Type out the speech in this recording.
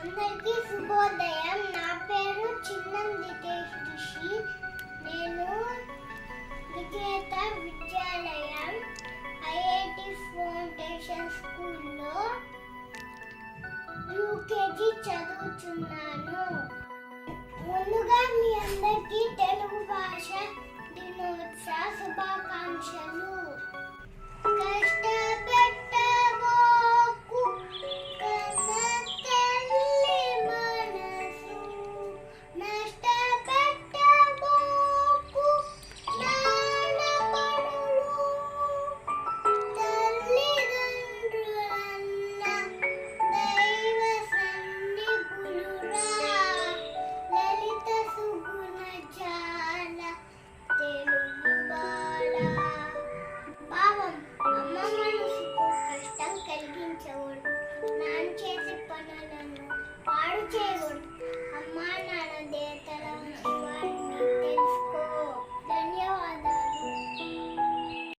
అందరికీ శుభోదయం. నా పేరు చిన్నం దితేష్ రిషి. నేను విజేత విద్యాలయం ఐఐటి ఫౌండేషన్ స్కూల్లో యూకేజీ చదువుతున్నాను